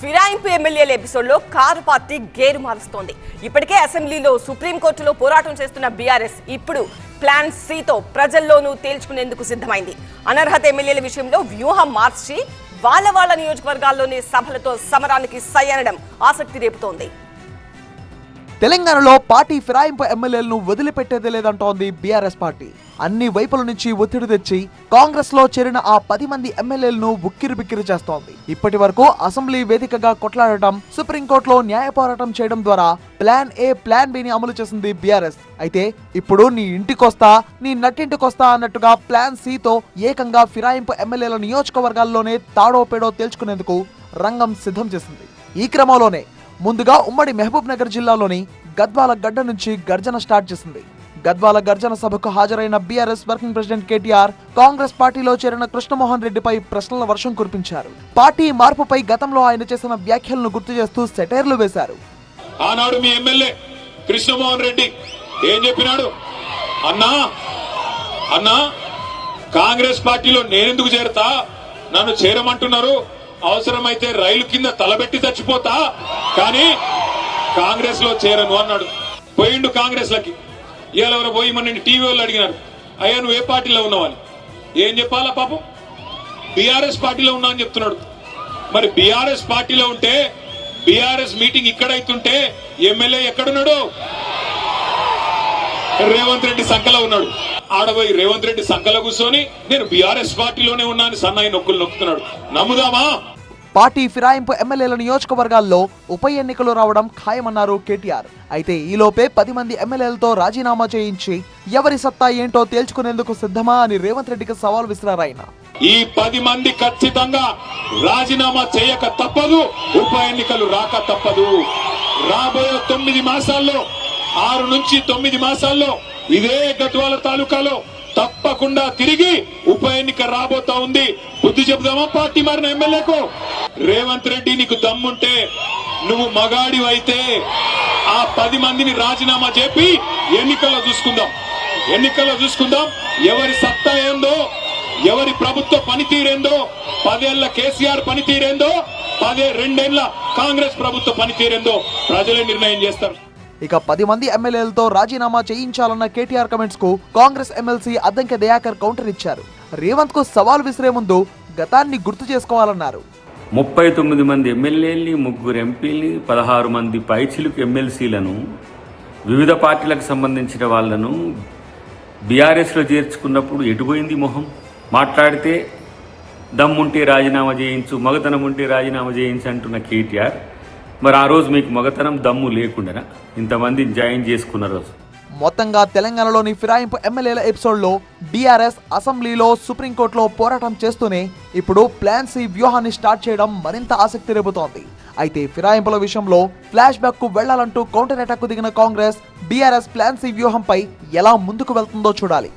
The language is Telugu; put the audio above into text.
ఫిరాయింపు ఎమ్మెల్యేల ఎపిసోడ్లో కారు పార్టీ గేరు మారుస్తోంది. ఇప్పటికే అసెంబ్లీలో సుప్రీంకోర్టులో పోరాటం చేస్తున్న బీఆర్ఎస్ ఇప్పుడు ప్లాన్ సితో ప్రజల్లోనూ తేల్చుకునేందుకు సిద్ధమైంది. అనర్హత ఎమ్మెల్యేల విషయంలో వ్యూహం మార్చి వాళ్ళ వాళ్ళ నియోజకవర్గాల్లోని సభలతో సమరానికి సై అనడం ఆసక్తి రేపుతోంది. తెలంగాణలో పార్టీ ఫిరాయింపు ఎమ్మెల్యేలను వదిలిపెట్టేది లేదంటోంది బీఆర్ఎస్ పార్టీ. అన్ని వైపుల నుంచి ఒత్తిడి తెచ్చి కాంగ్రెస్లో చేరిన ఆ పది మంది ఎమ్మెల్యేలను ఉక్కిరి బిక్కిరి చేస్తోంది. ఇప్పటి వరకు అసెంబ్లీ వేదికగా కొట్లాడటం సుప్రీంకోర్టులో న్యాయ పోరాటం చేయడం ద్వారా ప్లాన్ ఏ ప్లాన్ బిని అమలు చేసింది బీఆర్ఎస్. అయితే ఇప్పుడు నీ ఇంటికొస్తా నీ నట్టింటికొస్తా అన్నట్టుగా ప్లాన్తో ఏకంగా ఫిరాయింపు ఎమ్మెల్యేల నియోజకవర్గాల్లోనే తాడో పేడో తేల్చుకునేందుకు రంగం సిద్ధం చేసింది. ఈ క్రమంలోనే ముందుగా ఉమ్మడి మహబూబ్ నగర్ జిల్లాలోని గద్వాల గడ్డ నుంచి గర్జన స్టార్ట్ చేసింది. గద్వాల గర్జన సభకు హాజరైన BRS working president KTR Congress పార్టీలో చేరిన కృష్ణమోహన్ రెడ్డిపై ప్రశ్నల వర్షం కురిపించారు. పార్టీ మార్పుపై గతంలో ఆయన చేసిన వ్యాఖ్యలను గుర్తు చేస్తూ సెటైర్లు వేశారు. ఆనాడు మీ ఎమ్మెల్యే కృష్ణమోహన్ రెడ్డి ఏం చెప్పినాడు? అన్నా అన్నా కాంగ్రెస్ పార్టీలో నేనెందుకు చేరతా? నన్ను చేరమంటున్నారు. అవసరమైతే రైలు కింద తలబెట్టి చచ్చిపోతా. కానీ కాంగ్రెస్లో చేరను అన్నాడు. పోయిండు కాంగ్రెస్ లకి ఇవాళ ఎవరో పోయి మన టీవీ వాళ్ళు అడిగినారు. అయ్యా నువ్వు ఏ పార్టీలో ఉన్నావని ఏం చెప్పాలా పాపం? బీఆర్ఎస్ పార్టీలో ఉన్నా అని చెప్తున్నాడు. మరి బీఆర్ఎస్ పార్టీలో ఉంటే బీఆర్ఎస్ మీటింగ్ ఇక్కడైతుంటే ఎమ్మెల్యే ఎక్కడున్నాడు? రేవంత్ రెడ్డి సంఖలో ఉన్నాడు. ఆడబోయి రేవంత్ రెడ్డి సంకలో కూర్చొని నేను బీఆర్ఎస్ పార్టీలోనే ఉన్నాను సన్నాయి నొక్కులు నొక్కుతున్నాడు. నమ్ముదామా? పార్టీ ఫిరాయింపు ఎమ్మెల్యేల నియోజకవర్గాల్లో ఉప ఎన్నికలు రావడం ఖాయమన్నారు కేటీఆర్. అయితే ఈలోపే పది మంది ఎమ్మెల్యేలతో రాజీనామా చేయించి ఎవరి సత్తా ఏంటో తేల్చుకునేందుకు సిద్ధమా అని రేవంత్ రెడ్డికి సవాల్ విసిరారాయన ఈ పది మంది ఖచ్చితంగా రాజీనామా చేయక తప్పదు ఉప ఎన్నికలు రాక తప్పదు. రాబోయే తొమ్మిది మాసాల్లో ఆరు నుంచి తొమ్మిది మాసాల్లో ఇదే గద్వాల తాలూకాలో తప్పకుండా తిరిగి ఉప ఎన్నిక రాబోతా ఉంది. బుద్ధి చెబుదామా? పార్టీ మారిన ఎమ్మెల్యేకు? రేవంత్ రెడ్డి నీకు దమ్ముంటే నువ్వు మగాడి అయితే ఆ పది మందిని రాజీనామా చెప్పి ఎన్నికల్లో చూసుకుందాం. ఎన్నికల్లో చూసుకుందాం. ఎవరి సత్తా ఏందో ఎవరి ప్రభుత్వ పనితీరేందో పదేళ్ళ కేసీఆర్ పనితీరేందో పదే రెండేళ్ళ కాంగ్రెస్ ప్రభుత్వ పనితీరేందో ప్రజలే నిర్ణయం చేస్తారు. ఇక పది మంది ఎమ్మెల్యేలతో రాజీనామా చేయించాలన్న KTR కమెంట్స్కు Congress MLC Addanki Dayakar counter ఇచ్చారు. రేవంత్కు సవాల్ విసిరే ముందు గతాన్ని గుర్తు చేసుకోవాలన్నారు. ముప్పై తొమ్మిది మంది ఎమ్మెల్యేలని ముగ్గురు ఎంపీలని పదహారు మంది పైచిలుకు ఎమ్మెల్సీలను వివిధ పార్టీలకు సంబంధించిన వాళ్ళను బీఆర్ఎస్లో చేర్చుకున్నప్పుడు ఎటుపోయింది మొహం? మాట్లాడితే దమ్ముంటే రాజీనామా చేయించు మగతనం ఉంటే రాజీనామా చేయించు అంటున్న కేటీఆర్ మరి ఆ రోజు మీకు మగతనం దమ్ము లేకుండా ఇంతమందిని జాయిన్ చేసుకున్న రోజు. మొత్తంగా తెలంగాణలోని ఫిరాయింపు ఎమ్మెల్యేల ఎపిసోడ్లో బీఆర్ఎస్ అసెంబ్లీలో సుప్రీంకోర్టులో పోరాటం చేస్తూనే ఇప్పుడు ప్లాన్ సి వ్యూహాన్ని స్టార్ట్ చేయడం మరింత ఆసక్తి రేపుతోంది. అయితే ఫిరాయింపుల విషయంలో ఫ్లాష్ బ్యాక్కు వెళ్ళాలంటూ కౌంటర్ అటాక్ దిగిన కాంగ్రెస్ బీఆర్ఎస్ ప్లాన్ సి వ్యూహంపై ఎలా ముందుకు వెళ్తుందో చూడాలి.